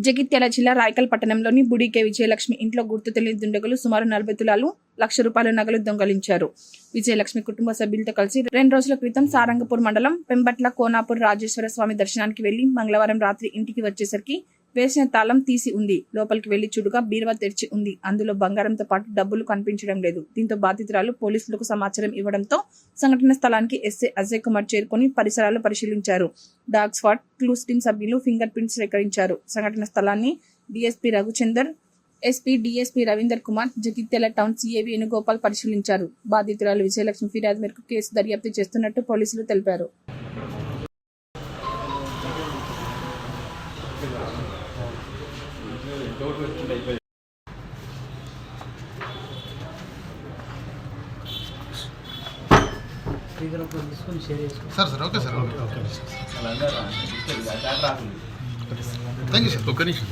జగిత్యాల జిల్లా రాయకల్ పట్టణంలోని బుడికే విజయలక్ష్మి ఇంట్లో గుర్తు తెలియని దుండగులు సుమారు నలభై తులాలు లక్ష రూపాయల నగలు దొంగలించారు. విజయలక్ష్మి కుటుంబ సభ్యులతో కలిసి రెండు రోజుల క్రితం సారంగపూర్ మండలం పెంబట్ల కోనాపూర్ రాజేశ్వర స్వామి దర్శనానికి వెళ్ళి మంగళవారం రాత్రి ఇంటికి వచ్చేసరికి వేసిన తాళం తీసి ఉంది. లోపలికి వెళ్ళి చూడగా బీరువా తెరిచి ఉంది. అందులో బంగారంతో పాటు డబ్బులు కనిపించడం లేదు. దీంతో బాధితురాలు పోలీసులకు సమాచారం ఇవ్వడంతో సంఘటన స్థలానికి ఎస్ఏ అజయ్ కుమార్ చేరుకొని పరిసరాలు పరిశీలించారు. డాగ్ స్వాట్ క్లూస్ టీమ్ సభ్యులు ఫింగర్ ప్రింట్స్ సేకరించారు. సంఘటన స్థలాన్ని DSP Raghuchander SP DSP Ravinder Kumar Jagtial town CA Venugopal పరిశీలించారు. బాధితురాలు విజయలక్ష్మి ఫిర్యాదు మేరకు కేసు దర్యాప్తు చేస్తున్నట్టు పోలీసులు తెలిపారు. స్పీకర్ అప్పుడు తీసుకొని షేర్ చేసుకో sir sir okay sir okay okay thank you sir ఒక్క నిమిషం